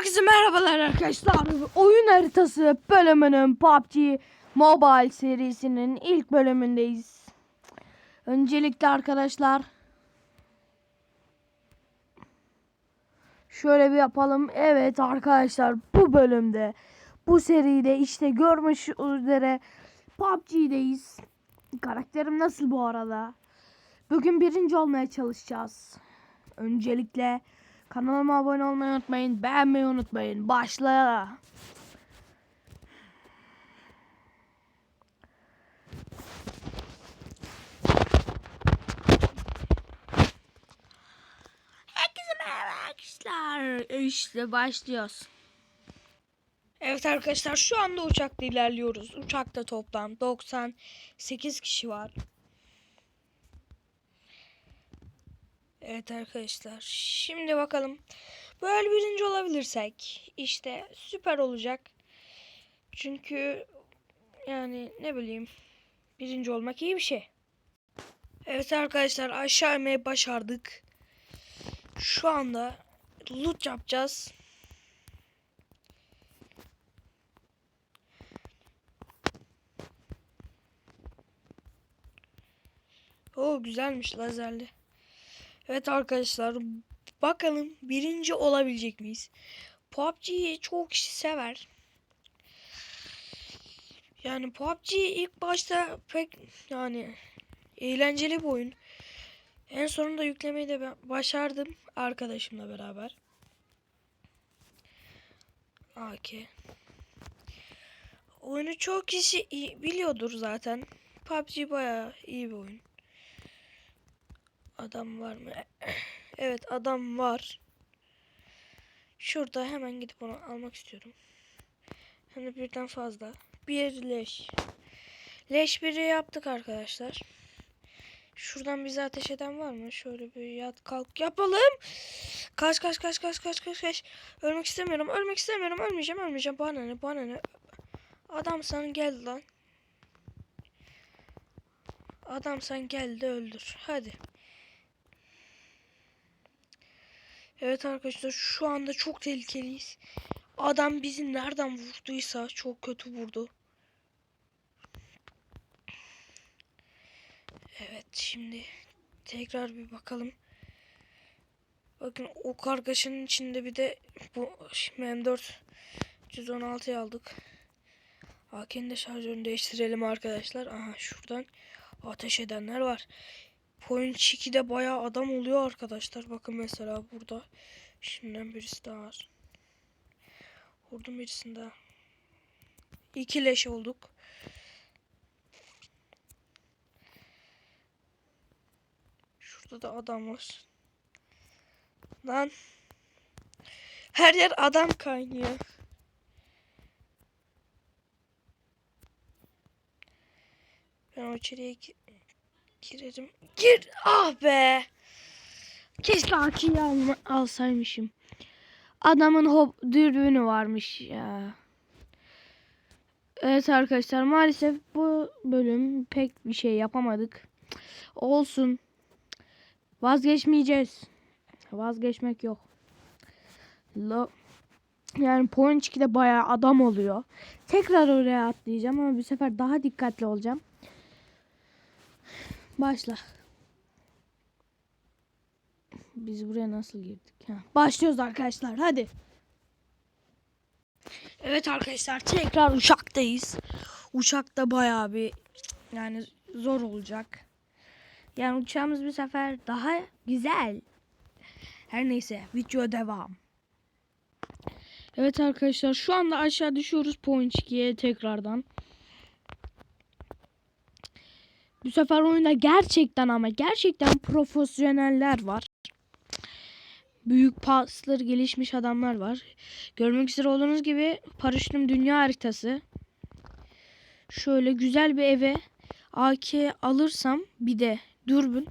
Herkese merhabalar arkadaşlar. Oyun haritası bölümünün PUBG Mobile serisinin ilk bölümündeyiz. Öncelikle arkadaşlar şöyle bir yapalım. Evet arkadaşlar bu bölümde bu seride işte görmüş üzere PUBG'deyiz. Karakterim nasıl bu arada? Bugün birinci olmaya çalışacağız. Öncelikle kanalıma abone olmayı unutmayın. Beğenmeyi unutmayın. Başla. Herkese merhaba arkadaşlar. İşte başlıyoruz. Evet arkadaşlar şu anda uçakta ilerliyoruz. Uçakta toplam 98 kişi var. Evet arkadaşlar. Şimdi bakalım. Böyle birinci olabilirsek işte süper olacak. Çünkü yani ne bileyim birinci olmak iyi bir şey. Evet arkadaşlar aşağı inmeyi başardık. Şu anda loot yapacağız. Oo güzelmiş lazerli. Evet arkadaşlar bakalım birinci olabilecek miyiz? PUBG'yi çok kişi sever. Yani PUBG ilk başta pek yani eğlenceli bir oyun. En sonunda yüklemeyi de başardım arkadaşımla beraber. AK. Oyunu çok kişi biliyordur zaten. PUBG bayağı iyi bir oyun. Adam var mı? Evet adam var. Şurada hemen gidip onu almak istiyorum. Hem de birden fazla. Bir leş. Leş biri yaptık arkadaşlar. Şuradan bize ateş eden var mı? Şöyle bir yat kalk yapalım. Kaç kaç kaç kaç kaç kaç kaç. Ölmek istemiyorum. Ölmek istemiyorum. Ölmeyeceğim ölmeyeceğim. Bana ne bana ne. Adam sen gel lan. Adam sen gel de öldür. Hadi. Evet arkadaşlar şu anda çok tehlikeliyiz. Adam bizi nereden vurduysa çok kötü vurdu. Evet şimdi tekrar bir bakalım. Bakın o kargaşanın içinde bir de bu M4 316'yı aldık. AK'nin de şarjörünü değiştirelim arkadaşlar. Aha şuradan ateş edenler var. Point 2'de bayağı adam oluyor arkadaşlar. Bakın mesela burada. Şimdiden birisi daha var. Vurdum birisini daha. İki leş olduk. Şurada da adam var. Lan. Her yer adam kaynıyor. Ben o içeriye girerim. Gir. Ah be. Keşke AK'yi alma, alsaymışım. Adamın hop dürbünü varmış ya. Evet arkadaşlar maalesef bu bölüm pek bir şey yapamadık. Olsun. Vazgeçmeyeceğiz. Vazgeçmek yok. Lo yani Point 2'de bayağı adam oluyor. Tekrar oraya atlayacağım ama bu sefer daha dikkatli olacağım. Başla. Biz buraya nasıl girdik? Ha. Başlıyoruz arkadaşlar. Hadi. Evet arkadaşlar tekrar uçaktayız. Uçakta bayağı bir yani zor olacak. Yani uçağımız bir sefer daha güzel. Her neyse video devam. Evet arkadaşlar şu anda aşağı düşüyoruz Point 2'ye tekrardan. Bu sefer oyunda gerçekten ama gerçekten profesyoneller var. Büyük pasları gelişmiş adamlar var. Görmek üzere olduğunuz gibi paraşütüm dünya haritası. Şöyle güzel bir eve AK alırsam bir de dürbün.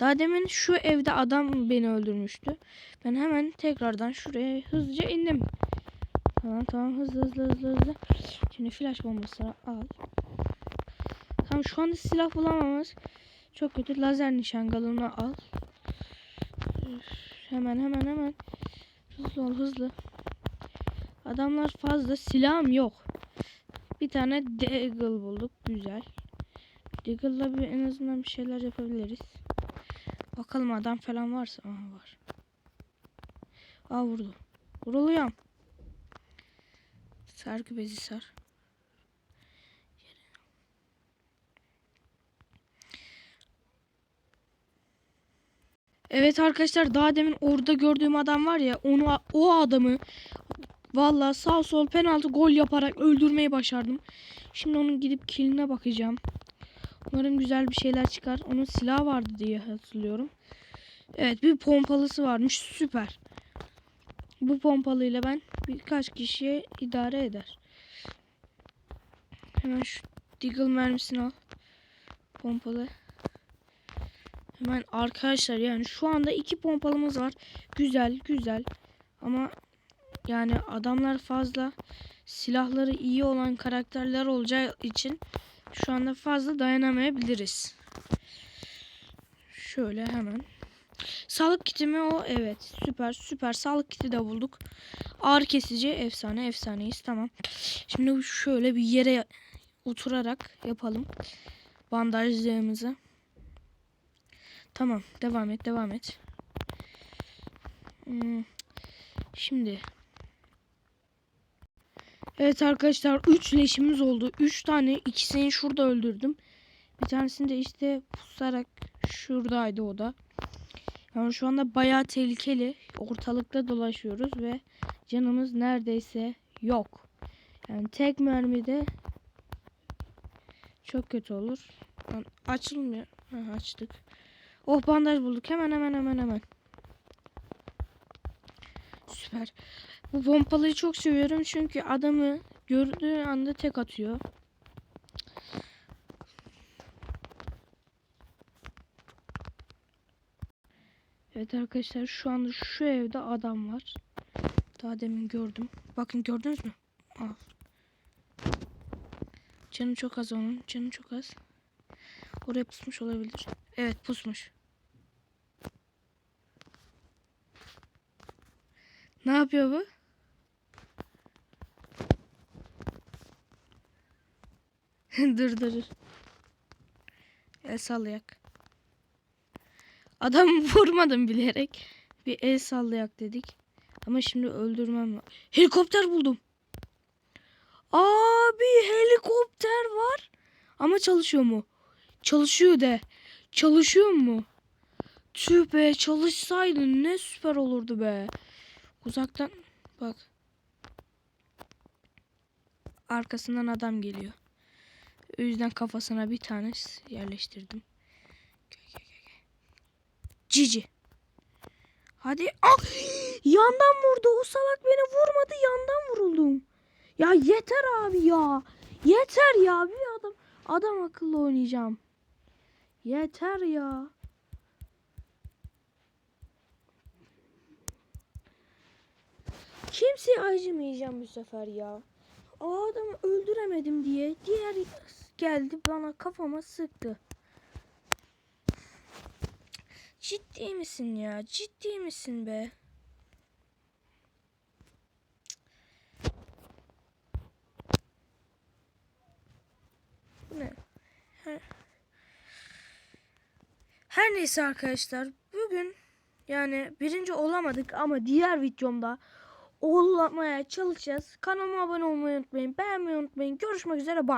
Daha demin şu evde adam beni öldürmüştü. Ben hemen tekrardan şuraya hızlıca indim. Tamam tamam hızlı hızlı hızlı hızlı. Şimdi flash bombası al. Tamam şu anda silah bulamamız çok kötü. Lazer nişangalını al. Hemen hemen hemen. Hızlı ol hızlı. Adamlar fazla silahım yok. Bir tane Deagle bulduk. Güzel. Deagle'la bir en azından bir şeyler yapabiliriz. Bakalım adam falan varsa. Aha var. Aa vurdu. Vuruluyorum. Sargı bezi sar. Evet arkadaşlar daha demin orada gördüğüm adam var ya onu o adamı Valla sağ sol penaltı gol yaparak öldürmeyi başardım. Şimdi onun gidip kiline bakacağım. Umarım güzel bir şeyler çıkar. Onun silahı vardı diye hatırlıyorum. Evet bir pompalısı varmış. Süper. Bu pompalıyla ben birkaç kişiye idare eder. Hemen şu Deagle mermisini al. Pompalı. Hemen arkadaşlar yani şu anda iki pompalımız var. Güzel güzel. Ama yani adamlar fazla silahları iyi olan karakterler olacağı için şu anda fazla dayanamayabiliriz. Şöyle hemen. Sağlık kiti mi o? Evet. Süper süper. Sağlık kiti de bulduk. Ağrı kesici efsane efsaneyiz. Tamam. Şimdi şöyle bir yere oturarak yapalım. Bandajlarımızı. Tamam. Devam et. Devam et. Hmm. Şimdi Evet arkadaşlar 3 leşimiz oldu. 3 tane ikisini şurada öldürdüm. Bir tanesini de işte pusarak şuradaydı o da. Yani şu anda bayağı tehlikeli. Ortalıkta dolaşıyoruz ve canımız neredeyse yok. Yani tek mermide çok kötü olur. Açılmıyor. Ha, açtık. Oh bandaj bulduk. Hemen hemen hemen hemen. Süper. Bu pompalıyı çok seviyorum çünkü adamı gördüğü anda tek atıyor. Evet arkadaşlar şu anda şu evde adam var. Daha demin gördüm. Bakın gördünüz mü? Al. Canı çok az onun. Canı çok az. Oraya pusmuş olabilir. Evet pusmuş. Ne yapıyor bu? dur dur. El sallayak. Adam vurmadım bilerek. Bir el sallayak dedik. Ama şimdi öldürmem. la- Helikopter buldum. Abi helikopter var. Ama çalışıyor mu? Çalışıyor de. Çalışıyor mu? Tüh be çalışsaydı ne süper olurdu be. Uzaktan bak. Arkasından adam geliyor. O yüzden kafasına bir tane yerleştirdim. Cici. Hadi. Ah! Yandan vurdu. O salak beni vurmadı. Yandan vuruldum. Ya yeter abi ya. Yeter ya. Bir adam adam akıllı oynayacağım. Yeter ya. Kimseye acımayacağım bu sefer ya. O adamı öldüremedim diye diğer geldi bana kafama sıktı. Ciddi misin ya? Ciddi misin be? Bu ne? Her... Her neyse arkadaşlar bugün yani birinci olamadık ama diğer videomda olmaya çalışacağız. Kanalıma abone olmayı unutmayın. Beğenmeyi unutmayın. Görüşmek üzere. Bye.